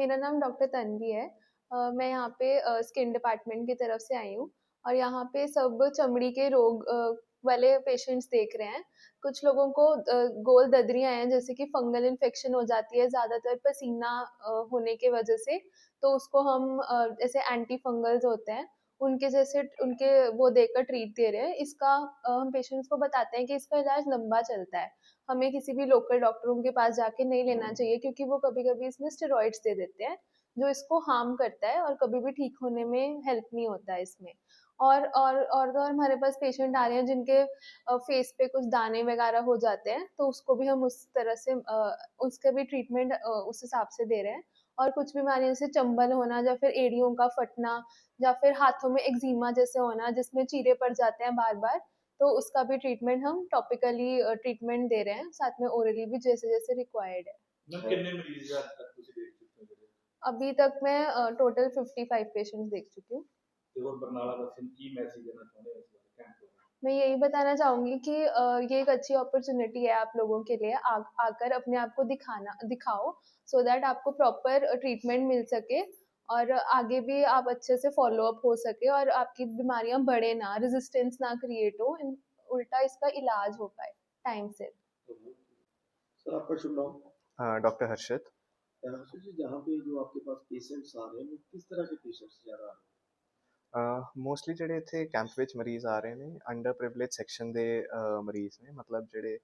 मेरा नाम डॉक्टर तन्वी है। uh, मैं यहाँ पे स्किन डिपार्टमेंट की तरफ़ से आई हूँ और यहाँ पे सब चमड़ी के रोग वाले पेशेंट्स देख रहे हैं। कुछ लोगों को गोल ददरियाँ हैं जैसे कि फंगल इन्फेक्शन हो जाती है ज़्यादातर पसीना होने के वजह से। तो उसको हम जैसे एंटी फंगल्स होते हैं उनके जैसे उनके वो देकर ट्रीट दे रहे हैं। इसका हम पेशेंट्स को बताते हैं कि इसका इलाज लंबा चलता है। हमें किसी भी लोकल डॉक्टरों के पास जाके नहीं लेना चाहिए क्योंकि वो कभी कभी इसमें स्टेरॉइड्स दे देते हैं जो इसको हार्म करता है और कभी भी ठीक होने में हेल्प नहीं होता है इसमें। और और और तो और हमारे पास पेशेंट आ रहे हैं जिनके फेस पे कुछ दाने वगैरह हो जाते हैं तो उसको भी हम उस तरह से उसका भी ट्रीटमेंट उस हिसाब से दे रहे हैं। और कुछ बीमारियों से चंबल होना या फिर एड़ियों का फटना या फिर हाथों में एक्जिमा जैसे होना जिसमें चीरे पड़ जाते हैं बार बार तो उसका भी ट्रीटमेंट हम टॉपिकली ट्रीटमेंट दे रहे हैं। साथ में ओरली भी जैसे जैसे रिक्वायर्ड है। अभी तक मैं टोटल फिफ्टी फाइव पेशेंट देख चुकी हूँ। मैं यही बताना चाहूँगी कि अ, ये एक अच्छी अपॉर्चुनिटी है आप लोगों के लिए आ, आकर अपने आप को दिखाना दिखाओ सो so दैट आपको प्रॉपर ट्रीटमेंट मिल सके और आगे भी आप अच्छे से फॉलो अप हो सके और आपकी बीमारियाँ बढ़े ना रेजिस्टेंस ना क्रिएट हो उल्टा इसका इलाज हो पाए टाइम से। सर आपका शुभ नाम? डॉक्टर जी जहाँ पे जो आपके पास पेशेंट्स आ रहे हैं वो किस तरह के पेशेंट्स ज़्यादा आ रहे हैं? ਮੋਸਟਲੀ ਜਿਹੜੇ ਇੱਥੇ ਕੈਂਪ ਵਿੱਚ ਮਰੀਜ਼ ਆ ਰਹੇ ਨੇ ਅੰਡਰ ਪ੍ਰਿਵਿਲੇਜ ਸੈਕਸ਼ਨ ਦੇ ਅਹ, ਮਰੀਜ਼ ਨੇ ਮਤਲਬ ਜਿਹੜੇ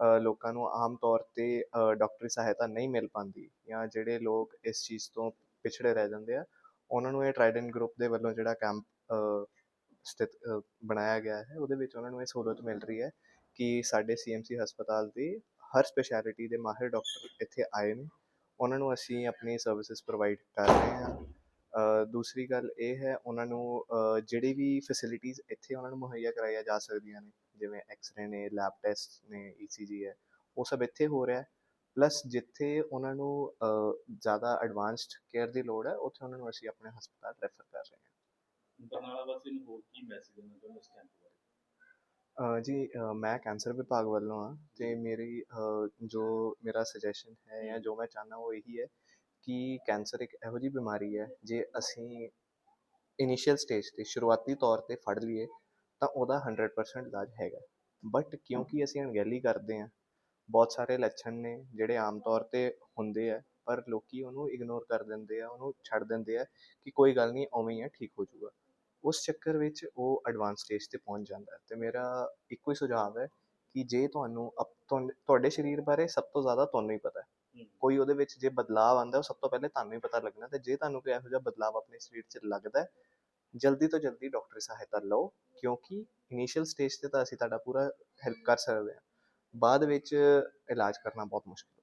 ਅਹ, ਲੋਕਾਂ ਨੂੰ ਆਮ ਤੌਰ ਤੇ ਅਹ, ਡਾਕਟਰੀ ਸਹਾਇਤਾ ਨਹੀਂ ਮਿਲ ਪਾਉਂਦੀ ਜਾਂ ਜਿਹੜੇ ਲੋਕ ਇਸ ਚੀਜ਼ ਤੋਂ ਪਿਛੜੇ ਰਹਿ ਜਾਂਦੇ ਆ ਉਹਨਾਂ ਨੂੰ ਇਹ ਟ੍ਰਾਈਡੈਂਟ ਗਰੁੱਪ ਦੇ ਵੱਲੋਂ ਜਿਹੜਾ ਕੈਂਪ ਸਥਿਤ ਅਹ, ਬਣਾਇਆ ਗਿਆ ਹੈ ਉਹਦੇ ਵਿੱਚ ਉਹਨਾਂ ਨੂੰ ਇਹ ਸਹੂਲਤ ਮਿਲ ਰਹੀ ਹੈ ਕਿ ਸਾਡੇ ਸੀਐਮਸੀ ਹਸਪਤਾਲ ਦੇ ਹਰ ਸਪੈਸ਼ਲਿਟੀ ਦੇ ਮਾਹਿਰ ਡਾਕਟਰ ਇੱਥੇ ਆਏ ਨੇ ਉਹਨਾਂ ਨੂੰ ਅਸੀਂ ਆਪਣੀ ਸਰਵਿਸਿਜ਼ ਪ੍ਰੋਵਾਈਡ ਕਰ ਰਹੇ ਹਾਂ। ਦੂਸਰੀ ਗੱਲ ਇਹ ਹੈ ਉਹਨਾਂ ਨੂੰ ਜਿਹੜੀ ਵੀ ਫੈਸਿਲਿਟੀਆਂ ਇੱਥੇ ਉਹਨਾਂ ਨੂੰ ਮੁਹੱਈਆ ਕਰਾਈਆਂ ਜਾ ਸਕਦੀਆਂ ਨੇ ਜਿਵੇਂ ਐਕਸ-ਰੇ ਨੇ ਲੈਬ ਟੈਸਟ ਨੇ ਈਸੀਜੀ ਹੈ ਉਹ ਸਭ ਇੱਥੇ ਹੋ ਰਿਹਾ ਹੈ ਪਲੱਸ ਜਿੱਥੇ ਉਹਨਾਂ ਨੂੰ ਜ਼ਿਆਦਾ ਐਡਵਾਂਸਡ ਕੇਅਰ ਦੀ ਲੋੜ ਹੈ ਉੱਥੇ ਉਹਨਾਂ ਨੂੰ ਅਸੀਂ ਆਪਣੇ ਹਸਪਤਾਲ ਰੈਫਰ ਕਰ ਰਹੇ ਹਾਂ। ਬਰਨਾਲਾ ਵਾਸੀਆਂ ਨੂੰ ਹੋਰ ਕੀ ਮੈਸੇਜ ਦੇਣਾ ਚਾਹੁੰਦੇ ਇਸ ਕੈਂਪ ਬਾਰੇ? ਜੀ ਮੈਂ ਕੈਂਸਰ ਵਿਭਾਗ ਵੱਲੋਂ ਆ ਤੇ ਮੇਰੀ ਜੋ ਮੇਰਾ ਸੁਜੈਸ਼ਨ ਹੈ ਜਾਂ। ਜੋ ਮੈਂ ਚਾਹੁੰਦਾ ਉਹ ਇਹੀ ਹੈ ਕਿ ਕੈਂਸਰ ਇੱਕ ਇਹੋ ਜਿਹੀ ਬਿਮਾਰੀ ਹੈ ਜੇ ਅਸੀਂ ਇਨੀਸ਼ੀਅਲ ਸਟੇਜ ਤੇ ਸ਼ੁਰੂਆਤੀ ਤੌਰ ਤੇ ਫੜ ਲਈਏ ਤਾਂ ਉਹਦਾ 100% ਇਲਾਜ ਹੈਗਾ। ਬਟ ਕਿਉਂਕਿ ਅਸੀਂ ਅਣਗਹਿਲੀ ਕਰਦੇ ਹਾਂ ਬਹੁਤ ਸਾਰੇ ਲੱਛਣ ਨੇ ਜਿਹੜੇ ਆਮ ਤੌਰ ਤੇ ਹੁੰਦੇ ਆ ਪਰ ਲੋਕੀ ਉਹਨੂੰ ਇਗਨੋਰ ਕਰ ਦਿੰਦੇ ਆ ਉਹਨੂੰ ਛੱਡ ਦਿੰਦੇ ਆ ਕਿ ਕੋਈ ਗੱਲ ਨਹੀਂ ਉਵੇਂ ਹੀ ਆ ਠੀਕ ਹੋ ਜਾਊਗਾ। ਉਸ ਚੱਕਰ ਵਿੱਚ ਉਹ ਐਡਵਾਂਸ ਸਟੇਜ ਤੇ ਪਹੁੰਚ ਜਾਂਦਾ ਹੈ। ਤੇ ਮੇਰਾ ਇੱਕੋ ਹੀ ਸੁਝਾਅ ਹੈ ਕਿ ਜੇ ਤੁਹਾਨੂੰ ਤੁਹਾਡੇ ਸਰੀਰ ਬਾਰੇ ਸਭ ਤੋਂ ਜ਼ਿਆਦਾ ਤੁਹਾਨੂੰ ਹੀ ਪਤਾ ਹੂੰ। ਕੋਈ ਉਹਦੇ ਵਿੱਚ ਜੇ ਬਦਲਾਅ ਆਉਂਦਾ, ਉਹ ਸਭ ਤੋਂ ਪਹਿਲੇ ਤੁਹਾਨੂੰ ਹੀ ਪਤਾ ਲੱਗਣਾ ਤੇ ਜੇ ਤੁਹਾਨੂੰ ਕੋਈ ਇਹੋ ਜਿਹਾ ਬਦਲਾਅ ਆਪਣੇ ਸਰੀਰ 'ਚ ਲੱਗਦਾ ਹੈ, ਜਲਦੀ ਤੋਂ ਜਲਦੀ ਡਾਕਟਰੀ ਸਹਾਇਤਾ ਲਓ, ਕਿਉਂਕਿ ਇਨੀਸ਼ੀਅਲ ਸਟੇਜ ਤੇ ਤਾਂ ਅਸੀਂ ਤੁਹਾਡਾ ਪੂਰਾ ਹੈਲਪ ਕਰ ਸਕਦੇ ਹਾਂ। ਬਾਅਦ ਵਿੱਚ ਇਲਾਜ ਕਰਨਾ ਬਹੁਤ ਮੁਸ਼ਕਿਲ